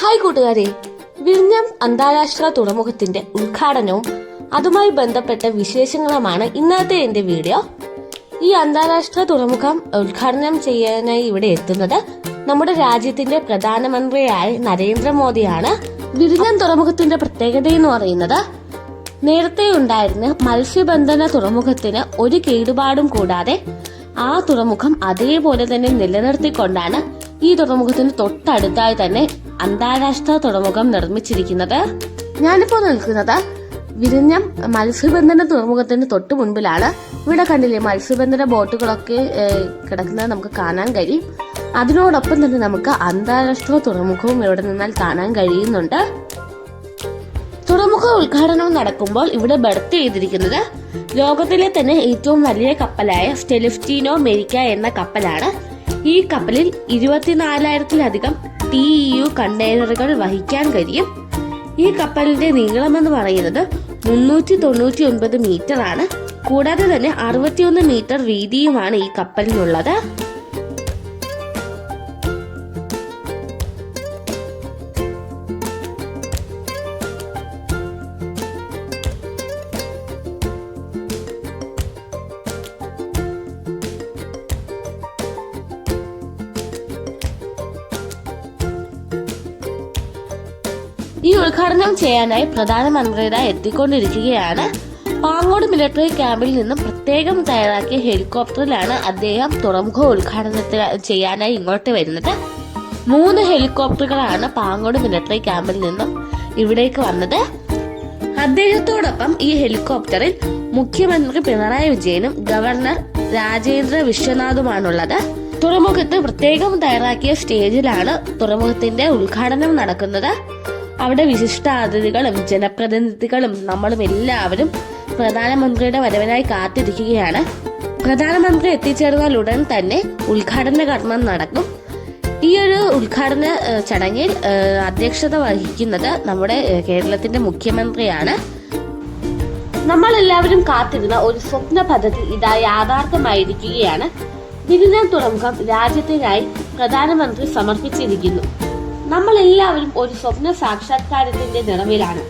Hi കൂട്ടുകാരെ. വിഴിഞ്ഞം അന്താരാഷ്ട്ര തുറമുഖത്തിന്റെ ഉദ്ഘാടനവും അതുമായി ബന്ധപ്പെട്ട വിശേഷങ്ങളുമാണ് ഇന്നത്തെ എന്റെ വീഡിയോ. ഈ അന്താരാഷ്ട്ര തുറമുഖം ഉദ്ഘാടനം ചെയ്യാനായി ഇവിടെ എത്തുന്നത് നമ്മുടെ രാജ്യത്തിന്റെ പ്രധാനമന്ത്രിയായ നരേന്ദ്രമോദിയാണ്. വിഴിഞ്ഞം തുറമുഖത്തിന്റെ പ്രത്യേകത എന്ന് പറയുന്നത് നേരത്തെ ഉണ്ടായിരുന്ന മത്സ്യബന്ധന തുറമുഖത്തിന് ഒരു കേടുപാടും കൂടാതെ ആ തുറമുഖം അതേപോലെ തന്നെ നിലനിർത്തിക്കൊണ്ടാണ് ഈ തുറമുഖത്തിന് തൊട്ടടുത്തായി തന്നെ അന്താരാഷ്ട്ര തുറമുഖം നിർമ്മിച്ചിരിക്കുന്നത്? ഞാനിപ്പോ നിൽക്കുന്നത്. വിരിഞ്ഞം മത്സ്യബന്ധന തുറമുഖത്തിന് തൊട്ട് മുൻപിലാണ്. ഇവിടെ കണ്ടില്ലേ മത്സ്യബന്ധന ബോട്ടുകളൊക്കെ കിടക്കുന്നത് നമുക്ക് കാണാൻ കഴിയും. അതിനോടൊപ്പം തന്നെ നമുക്ക് അന്താരാഷ്ട്ര തുറമുഖവും ഇവിടെ നിന്നാൽ കാണാൻ കഴിയുന്നുണ്ട്. തുറമുഖ ഉദ്ഘാടനം നടക്കുമ്പോൾ ഇവിടെ ബർത്ത് ചെയ്തിരിക്കുന്നത് ലോകത്തിലെ തന്നെ ഏറ്റവും വലിയ കപ്പലായ സ്റ്റെലിഫ്റ്റീനോ മെരിക്ക എന്ന കപ്പലാണ്. ഈ കപ്പലിൽ ഇരുപത്തിനാലായിരത്തിലധികം ടി യു കണ്ടെയ്നറുകൾ വഹിക്കാൻ കഴിയും. ഈ കപ്പലിന്റെ നീളമെന്ന് പറയുന്നത് മുന്നൂറ്റി തൊണ്ണൂറ്റി ഒൻപത് മീറ്റർ ആണ് കൂടാതെ തന്നെ അറുപത്തിയൊന്ന് മീറ്റർ വീതിയുമാണ് ഈ കപ്പലിനുള്ളത്. ഈ ഉദ്ഘാടനം ചെയ്യാനായി പ്രധാനമന്ത്രിയുടെ എത്തിക്കൊണ്ടിരിക്കുകയാണ്. പാങ്ങോട് മിലിറ്ററി ക്യാമ്പിൽ നിന്നും പ്രത്യേകം തയ്യാറാക്കിയ ഹെലികോപ്റ്ററിലാണ് അദ്ദേഹം തുറമുഖ ഉദ്ഘാടനത്തിൽ ചെയ്യാനായി ഇങ്ങോട്ട് വരുന്നത്. മൂന്ന് ഹെലികോപ്റ്ററുകളാണ് പാങ്ങോട് മിലിറ്ററി ക്യാമ്പിൽ നിന്നും ഇവിടേക്ക് വന്നത്. അദ്ദേഹത്തോടൊപ്പം ഈ ഹെലികോപ്റ്ററിൽ മുഖ്യമന്ത്രി പിണറായി വിജയനും ഗവർണർ രാജേന്ദ്ര വിശ്വനാഥുമാണുള്ളത്. തുറമുഖത്ത് പ്രത്യേകം തയ്യാറാക്കിയ സ്റ്റേജിലാണ് തുറമുഖത്തിന്റെ ഉദ്ഘാടനം നടക്കുന്നത്. അവിടെ വിശിഷ്ട അതിഥികളും ജനപ്രതിനിധികളും നമ്മളും എല്ലാവരും പ്രധാനമന്ത്രിയുടെ വരവിനായി കാത്തിരിക്കുകയാണ്. പ്രധാനമന്ത്രി എത്തിച്ചേർന്നാൽ ഉടൻ തന്നെ ഉദ്ഘാടന കർമ്മം നടക്കും. ഈ ഒരു ഉദ്ഘാടന ചടങ്ങിൽ അധ്യക്ഷത വഹിക്കുന്നത് നമ്മുടെ കേരളത്തിന്റെ മുഖ്യമന്ത്രിയാണ്. നമ്മൾ എല്ലാവരും കാത്തിരുന്ന ഒരു സ്വപ്ന പദ്ധതി ഇതാ യാഥാർത്ഥ്യമായിരിക്കുകയാണ്. വിഴിഞ്ഞം തുറമുഖം രാജ്യത്തിനായി പ്രധാനമന്ത്രി സമർപ്പിച്ചിരിക്കുന്നു. നമ്മൾ എല്ലാവരും ഒരു സ്വപ്ന സാക്ഷാത്കാരത്തിന്റെ നിറവിലാണ്.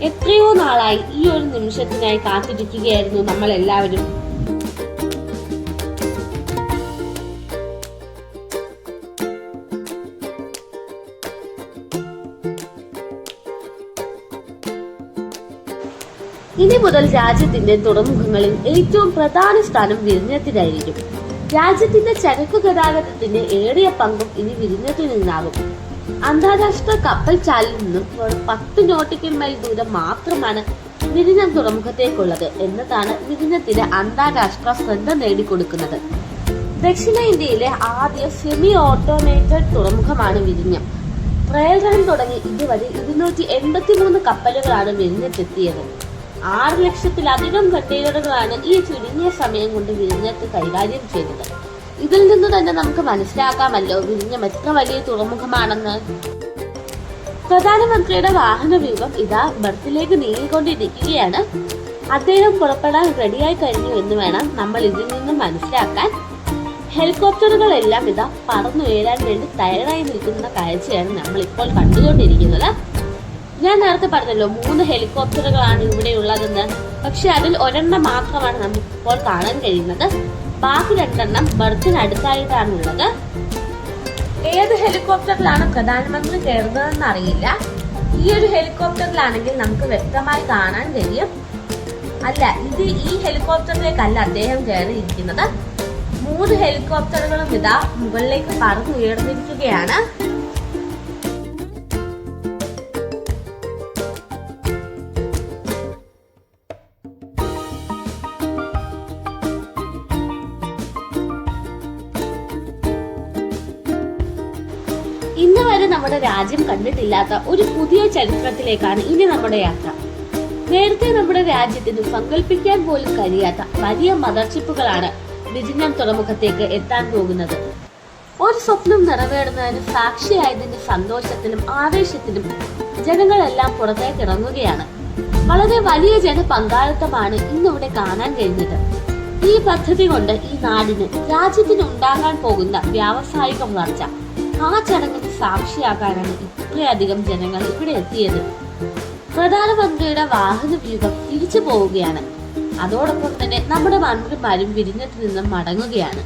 എത്രയോ നാളായി ഈ ഒരു നിമിഷത്തിനായി കാത്തിരിക്കുകയായിരുന്നു നമ്മൾ എല്ലാവരും ഇനി മുതൽ രാജ്യത്തിന്റെ തുറമുഖങ്ങളിൽ ഏറ്റവും പ്രധാന സ്ഥാനം വിരുന്നത്തിനായിരിക്കും രാജ്യത്തിന്റെ ചരക്കു ഗതാഗതത്തിന്റെ ഏറിയ പങ്കും ഇനി വിരുന്നത്തിൽ നിന്നാകും. അന്താരാഷ്ട്ര കപ്പൽ ചാലിൽ നിന്നും വെറും പത്ത് നോട്ടിക്കൽ മൈൽ ദൂരം മാത്രമാണ് വിഴിഞ്ഞം തുറമുഖത്തേക്കുള്ളത് എന്നതാണ് വിഴിഞ്ഞത്തിന് അന്താരാഷ്ട്ര ശ്രദ്ധ നേടിക്കൊടുക്കുന്നത്. ദക്ഷിണേന്ത്യയിലെ ആദ്യ സെമി ഓട്ടോമേറ്റഡ് തുറമുഖമാണ് വിരിഞ്ഞം ട്രയൽ റൺ തുടങ്ങി ഇതുവരെ ഇരുന്നൂറ്റി എൺപത്തി മൂന്ന് കപ്പലുകളാണ് വിരിഞ്ഞത്തെത്തിയത് ആറ് ലക്ഷത്തിലധികം കണ്ടെയ്നറുകളാണ് ഈ ചുരുങ്ങിയ സമയം കൊണ്ട് വിരിഞ്ഞത്ത് കൈകാര്യം ചെയ്തത്. ഇതിൽ നിന്ന് തന്നെ നമുക്ക് മനസ്സിലാക്കാമല്ലോ. വിഴിഞ്ഞം എത്ര വലിയ തുറമുഖമാണെന്ന്. പ്രധാനമന്ത്രിയുടെ വാഹന വ്യൂഹം ഇതാ ബർത്തിലേക്ക് നീങ്ങിക്കൊണ്ടിരിക്കുകയാണ്. അദ്ദേഹം പുറപ്പെടാൻ റെഡിയായി കഴിഞ്ഞു എന്ന് വേണം നമ്മൾ ഇതിൽ നിന്ന് മനസ്സിലാക്കാൻ. ഹെലികോപ്റ്ററുകളെല്ലാം ഇതാ പറന്നുയരാൻ വേണ്ടി തയ്യാറായി നിൽക്കുന്ന കാഴ്ചയാണ് നമ്മൾ ഇപ്പോൾ കണ്ടുകൊണ്ടിരിക്കുന്നത്. ഞാൻ നേരത്തെ പറഞ്ഞല്ലോ മൂന്ന് ഹെലികോപ്റ്ററുകളാണ് ഇവിടെ ഉള്ളതെന്ന് പക്ഷെ അതിൽ ഒരെണ്ണം മാത്രമാണ് നമുക്ക് ഇപ്പോൾ കാണാൻ കഴിയുന്നത്. ബാക്കി രണ്ടെണ്ണം ബർത്തിന് അടുത്തായിട്ടാണുള്ളത്. ഏത് ഹെലികോപ്റ്ററിലാണ് പ്രധാനമന്ത്രി കയറുന്നതെന്ന് അറിയില്ല ഈ ഒരു ഹെലികോപ്റ്ററിലാണെങ്കിൽ നമുക്ക് വ്യക്തമായി കാണാൻ കഴിയും. അല്ല ഇത് ഈ ഹെലികോപ്റ്ററിലേക്കല്ല അദ്ദേഹം കയറിയിരിക്കുന്നത്. മൂന്ന് ഹെലികോപ്റ്ററുകളും ഇതാ മുകളിലേക്ക് പറന്നുയർന്നിരിക്കുകയാണ്. നമ്മുടെ രാജ്യം കണ്ടിട്ടില്ലാത്ത ഒരു പുതിയ ചരിത്രത്തിലേക്കാണ് ഇനി നമ്മുടെ യാത്ര. നേരത്തെ നമ്മുടെ രാജ്യത്തിന് സങ്കല്പിക്കാൻ പോലും കഴിയാത്ത വലിയ മദർഷിപ്പുകളാണ് വിജിഞ്ഞം തുറമുഖത്തേക്ക് എത്താൻ പോകുന്നത്. ഒരു സ്വപ്നം നിറവേറുന്നതിന് സാക്ഷിയായതിന്റെ സന്തോഷത്തിലും ആവേശത്തിലും ജനങ്ങളെല്ലാം പുറത്തേക്ക് ഇറങ്ങുകയാണ്. വളരെ വലിയ ജനപങ്കാളിത്തമാണ് ഇന്നിവിടെ കാണാൻ കഴിഞ്ഞത്. ഈ പദ്ധതി കൊണ്ട് ഈ നാടിന് രാജ്യത്തിന് ഉണ്ടാകാൻ പോകുന്ന വ്യാവസായിക വളർച്ച ആ ചടങ്ങിന് സാക്ഷിയാകാനാണ് ഇത്രയധികം ജനങ്ങൾ ഇവിടെ എത്തിയത്. പ്രധാനമന്ത്രിയുടെ വാഹന വ്യൂഹം തിരിച്ചു പോവുകയാണ്. അതോടൊപ്പം തന്നെ നമ്മുടെ മന്ത്രിമാരും വിരിഞ്ഞത്തിൽ നിന്നും മടങ്ങുകയാണ്.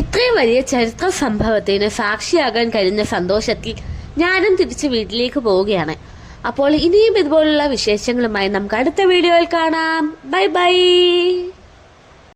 ഇത്രയും വലിയ ചരിത്ര സംഭവത്തിന് സാക്ഷിയാകാൻ കഴിഞ്ഞ സന്തോഷത്തിൽ ഞാനും തിരിച്ച് വീട്ടിലേക്ക് പോവുകയാണ്. അപ്പോൾ ഇനിയും ഇതുപോലുള്ള വിശേഷങ്ങളുമായി നമുക്ക് അടുത്ത വീഡിയോയിൽ കാണാം. Bye bye.